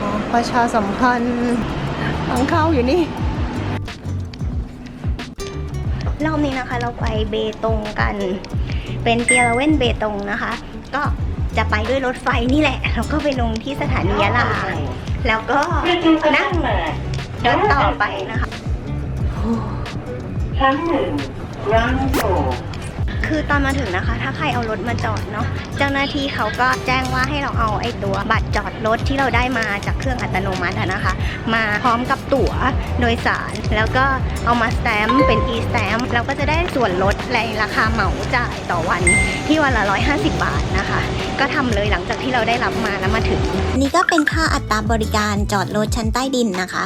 อ๋อประชาสัมพันธ์ทางเข้าอยู่นี่ รอบนี้นะคะเราไปเบตงกัน เป็นเตียราเว่นเบตงนะคะ ก็จะไปด้วยรถไฟนี่แหละ แล้วก็ไปลงที่สถานียะลา แล้วก็นั่งรถต่อไปนะคะชั้นหนึ่งรังโคือตอนมาถึงนะคะ ถ้าใครเอารถมาจอดเนาะเจ้าหน้าที่เขาก็แจ้งว่าให้เราเอาไอ้ตัวบัตรจอดรถที่เราได้มาจากเครื่องอัตโนมัติะนะคะ มาพร้อมกับตั๋วโดยสาร แล้วก็เอามาสแตมป์เป็น e สแตมป์เราก็จะได้ส่วนลดในราคาเหมาจ่ายต่อวันที่วันละ 150 บาทนะคะ ก็ทำเลยหลังจากที่เราได้รับมาแล้วมาถึง นี่ก็เป็นค่าอัตราบริการจอดรถชั้นใต้ดินนะคะ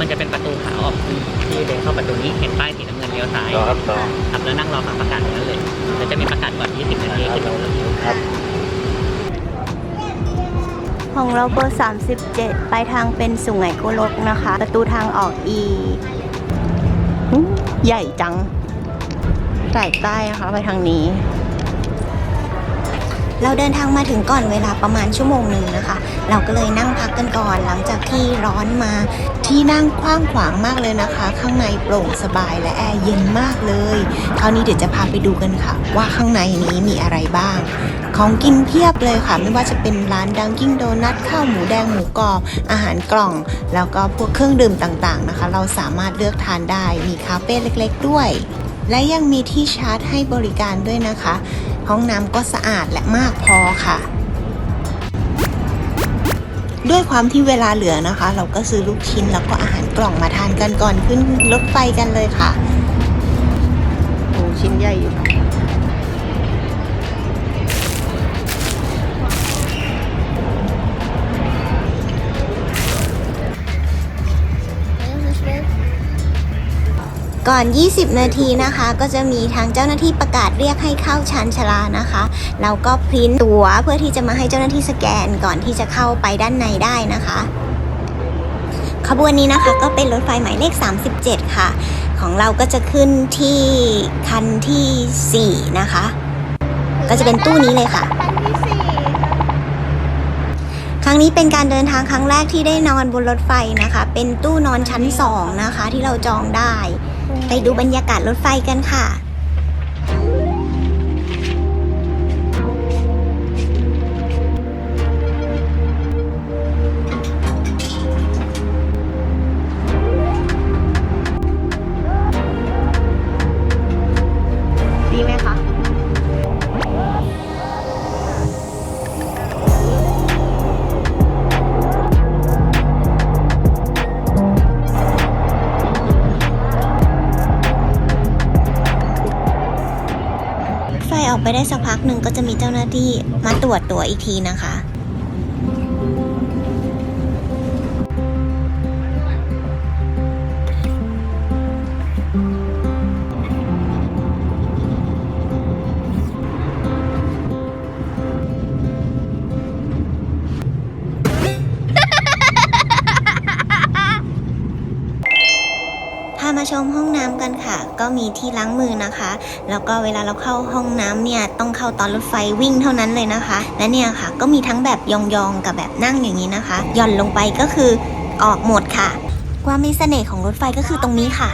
มันจะเป็นประตูขาออกที่ที่เดินเข้าประตูนี้เห็นป้ายสีน้ำเงินเลี้ยวซ้ายต่อครับต่อครับแล้วนั่งรอฟังประกาศตรงนั้นเลยแล้วจะมีประกาศก่อน20นาทีขึ้นรถครับ ของเราเบอร์37 ไปทางเป็นสุไหงโกลกนะคะ ประตูทางออกอีใหญ่จังสายใต้นะคะไปทางนี้ เราเดินทางมาถึงก่อนเวลาประมาณชั่วโมงหนึ่งนะคะ เราก็เลยนั่งพักกันก่อนหลังจากที่ร้อนมาที่นั่งกว้างขวางมากเลยนะคะ ข้างในโปร่งสบายและแอร์เย็นมากเลยคราวนี้เดี๋ยวจะพาไปดูกันค่ะ ว่าข้างในนี้มีอะไรบ้าง ของกินเพียบเลยค่ะ ไม่ว่าจะเป็นร้านดังกิ้งโดนัทข้าวหมูแดงหมูกรอบ อาหารกล่อง แล้วก็พวกเครื่องดื่มต่างๆนะคะ เราสามารถเลือกทานได้มีคาเฟ่เล็ก ๆ ด้วย และยังมีที่ชาร์จให้บริการด้วยนะคะ ห้องน้ำก็สะอาดและมากพอค่ะ ด้วยความที่เวลาเหลือนะคะ เราก็ซื้อลูกชิ้นแล้วก็อาหารกล่องมาทานกันก่อนขึ้นรถไฟกันเลยค่ะโอ้ชิ้นใหญ่อยู่ ก่อน 20 นาทีนะคะ ก็จะมีทางเจ้าหน้าที่ประกาศเรียกให้เข้าชานชลานะคะเราก็พริ้นตั๋วเพื่อที่จะมาให้เจ้าหน้าที่สแกนก่อนที่จะเข้าไปด้านในได้นะคะ ขบวนนี้นะคะก็เป็นรถไฟหมายเลข 37 ค่ะ ของเราก็จะขึ้นที่คันที่ 4 นะคะ ก็จะเป็นตู้นี้เลยค่ะครั้งนี้เป็นการเดินทางครั้งแรกที่ได้นอนบนรถไฟนะคะ เป็นตู้นอนชั้น 2 นะคะที่เราจองได้ ไปดูบรรยากาศรถไฟกันค่ะ ไปได้สักพักหนึ่งก็จะมีเจ้าหน้าที่มาตรวจตัวอีกทีนะคะ ก็มีที่ล้างมือนะคะ แล้วก็เวลาเราเข้าห้องน้ำเนี่ยต้องเข้าตอนรถไฟวิ่งเท่านั้นเลยนะคะ และเนี่ยค่ะก็มีทั้งแบบยองๆกับแบบนั่งอย่างนี้นะคะหย่อนลงไปก็คือออกหมดค่ะ ความมีเสน่ห์ของรถไฟก็คือตรงนี้ค่ะ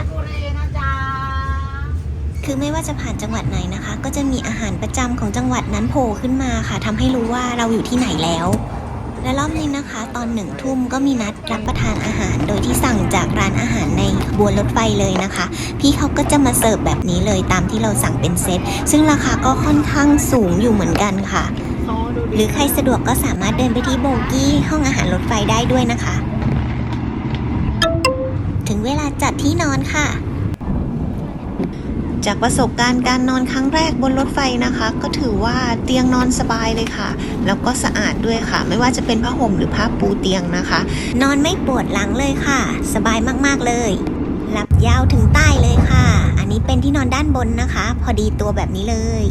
คือไม่ว่าจะผ่านจังหวัดไหนนะคะ ก็จะมีอาหารประจำของจังหวัดนั้นโผล่ขึ้นมาค่ะทำให้รู้ว่าเราอยู่ที่ไหนแล้ว และรอบนี้นะคะ ตอนหนึ่งทุ่มก็มีนัดรับประทานอาหาร โดยที่สั่งจากร้านอาหารในขบวนรถไฟเลยนะคะ พี่เขาก็จะมาเสิร์ฟแบบนี้เลยตามที่เราสั่งเป็นเซต ซึ่งราคาก็ค่อนข้างสูงอยู่เหมือนกันค่ะ หรือใครสะดวกก็สามารถเดินไปที่โบกี้ห้องอาหารรถไฟได้ด้วยนะคะ ถึงเวลาจัดที่นอนค่ะ จากประสบการณ์การนอนครั้งแรกบนรถไฟนะคะ ก็ถือว่าเตียงนอนสบายเลยค่ะ แล้วก็สะอาดด้วยค่ะ ไม่ว่าจะเป็นผ้าห่มหรือผ้าปูเตียงนะคะ นอนไม่ปวดหลังเลยค่ะ สบายมากๆเลยหลับยาวถึงใต้เลยค่ะ อันนี้เป็นที่นอนด้านบนนะคะ พอดีตัวแบบนี้เลย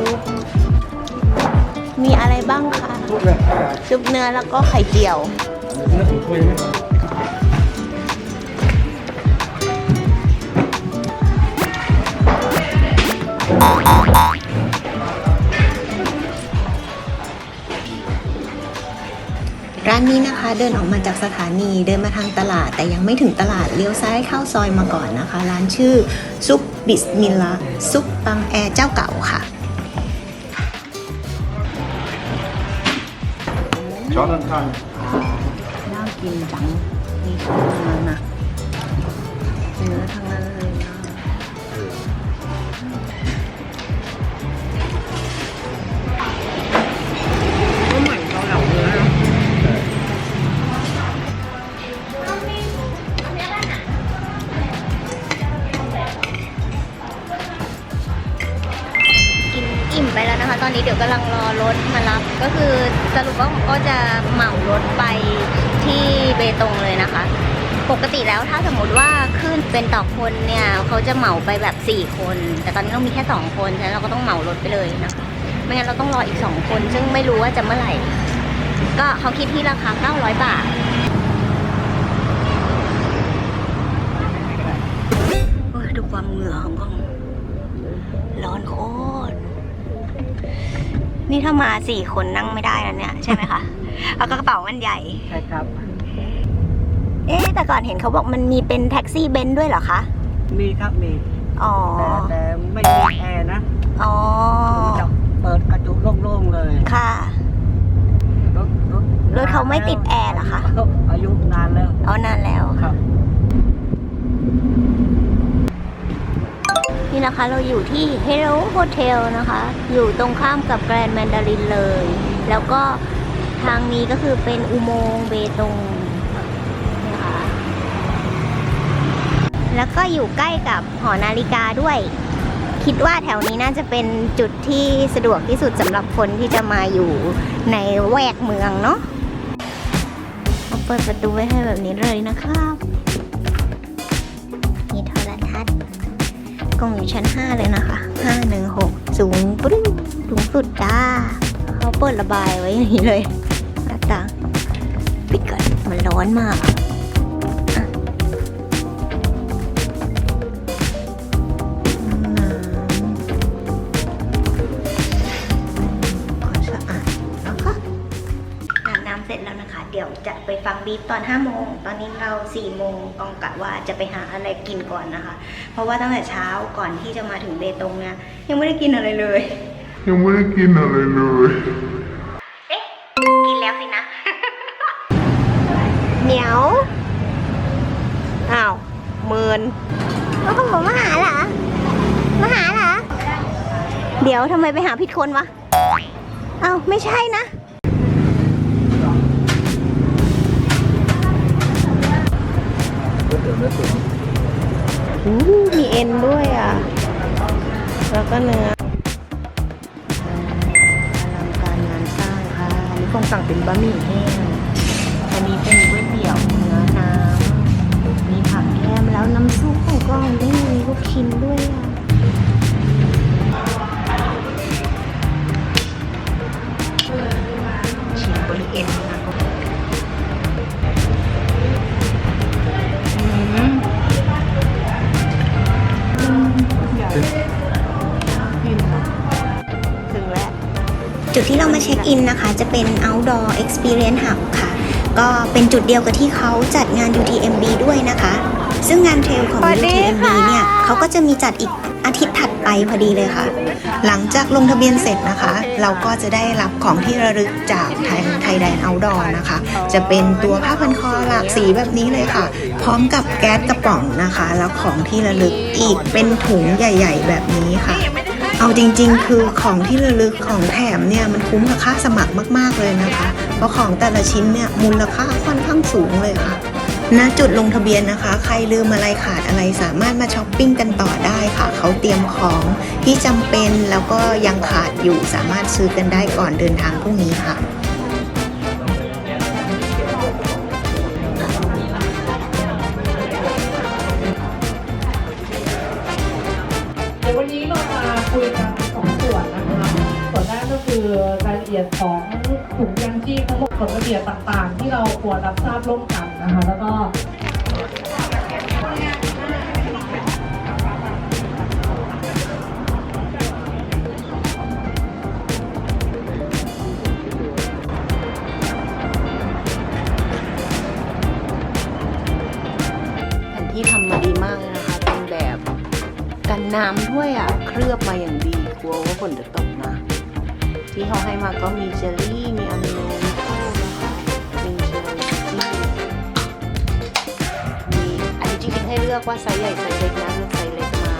ซุป มีอะไรบ้างคะ ซุปเนื้อแล้วก็ไข่เจียวร้านนี้นะคะเดินออกมาจากสถานีเดินมาทางตลาด แต่ยังไม่ถึงตลาดเลี้ยวซ้ายเข้าซอยมาก่อนนะคะ ร้านชื่อซุปบิสมิลลาซุปปังแอร์เจ้าเก่าค่ะ Jonathan. น่ากินจังนี่ชอบทั้งนั้นนะเนื้อทั้งนั้น ติแล้วถ้าสมมติว่าขึ้นเป็นต่อคนเนี่ยเขาจะเหมาไปแบบ 4 คน แต่ตอนนี้เรามีแค่ 2 คนฉะนั้นเราก็ต้องเหมารถไปเลยนะคะไม่งั้นเราต้องรออีก 2 คน ซึ่งไม่รู้ว่าจะเมื่อไหร่ ก็เขาคิดที่ราคา 900 บาทโอ้ยดูความเหงื่อของกองร้อนโคตรนี่ถ้ามาสี่คนนั่งไม่ได้แล้วเนี่ย ใช่ไหมคะ แล้วก็กระเป๋ามันใหญ่ ใช่ครับ เอ๊ะแต่ก่อนเห็นเขาบอกมันมีเป็นแท็กซี่เบนซ์ด้วยเหรอคะ มีครับมีอ๋อ แต่แต่ไม่มีแอร์นะอ๋อจะเปิดกระจกโล่งๆเลยค่ะ รถรถรถเขาไม่ติดแอร์เหรอคะ อายุนานแล้วเอานานแล้วครับ นี่นะคะเราอยู่ที่ Hello Hotel นะคะ อยู่ตรงข้ามกับ Grand Mandarin เลย แล้วก็ทางนี้ก็คือเป็นอุโมงค์เบตง แล้วก็อยู่ใกล้กับหอนาฬิกาด้วย คิดว่าแถวนี้น่าจะเป็นจุดที่สะดวกที่สุดสำหรับคนที่จะมาอยู่ในแวกเมืองเนาะเอาเปิดประตูไว้ให้แบบนี้เลยนะครับมีโทรทัศน์กล้องอยู่ชั้น 5 เลยนะคะ 516 สูงปรึ้งสูงสุดจ้าเขาเปิดระบายไว้อย่างนี้เลยหน้าต่างปิดก่อนมันร้อนมาก ไปฟังบีฟตอน5โมง ตอนนี้เรา4โมงกองกะว่าจะไปหาอะไรกินก่อนนะคะ เพราะว่าตั้งแต่เช้าก่อนที่จะมาถึงเบตงเนี่ยยังไม่ได้กินอะไรเลย ยังไม่ได้กินอะไรเลย เอ๊ะ กินแล้วสินะ เหนียว อ้าวเมินโอ้โหมาหาเหรอมาหาเหรอ เดี๋ยวทำไมไปหาผิดคนวะเอ้าไม่ใช่นะ อู้มีเอ็นด้วยอะ แล้วก็เนื้ออลังการงานสร้างค่ะ อันนี้คงสั่งเป็นบะหมี่แห้ง อันนี้เป็นก๋วยเตี๋ยวเนื้อน้ำ มีผักแก้มแล้วน้ำซุปของกล้องนี่มีลูกชิ้นด้วยอะ จุดที่เรามาเช็คอินนะคะ จะเป็น outdoor experience hub ค่ะ ก็เป็นจุดเดียวกับที่เขาจัดงาน UTMB ด้วยนะคะ ซึ่งงานเทรลของสวัสดี UTMB ค่ะเนี่ยเขาเขาก็จะมีจัดอีกอาทิตย์ถัดไปพอดีเลยค่ะ หลังจากลงทะเบียนเสร็จนะคะ เราก็จะได้รับของที่ระลึกจากไทยไทยแดนเอาดอนะคะ จะเป็นตัวผ้าพันคอหลากสีแบบนี้เลยค่ะ พร้อมกับแก๊สกระป๋องนะคะ แล้วของที่ระลึกอีกเป็นถุงใหญ่ ๆ แบบนี้ค่ะเอาจริงๆ คือของที่ระลึกของแถมเนี่ยมันคุ้มกับค่าสมัครมากๆเลยนะคะ เพราะของแต่ละชิ้นเนี่ยมูลค่าค่อนข้างสูงเลยค่ะ ณจุดลงทะเบียนนะคะ ใครลืมอะไรขาดอะไรสามารถมาช้อปปิ้งกันต่อได้ค่ะ เขาเตรียมของที่จำเป็นแล้วก็ยังขาดอยู่สามารถซื้อกันได้ก่อนเดินทางพรุ่งนี้ค่ะเดี๋ยววันนี้เรามาคุยกันสองส่วนนะคะส่วนแรกก็คือรายละเอียดของถุงยางชีพทั้งหมดกฎระเบียบต่างๆ ที่เราควรรับทราบร่วมกัน นะคะ แล้วก็แผนที่ทำมาดีมากเลยนะคะ เป็นแบบกันน้ำด้วยอะ เคลือบมาอย่างดี กลัวว่าฝนจะตกนะ ที่เขาให้มาก็มีเจลลี่ มีอะมิโน ให้เลือกว่าไซส์ใหญ่ไซส์เล็กนะเลือกไซส์เล็กมา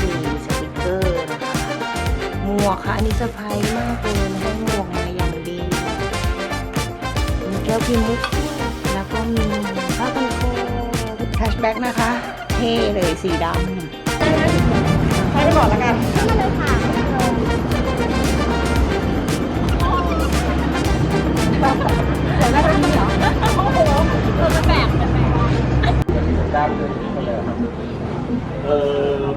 มีสติกเกอร์นะคะหมวกค่ะอันนี้เซอร์ไพรส์มากเลยให้หมวกมาอย่างดีมีแก้วพิมพ์มุกแล้วก็มีผ้าพันคอแคชแบ็กนะคะเท่เลยสีดำเออ 呃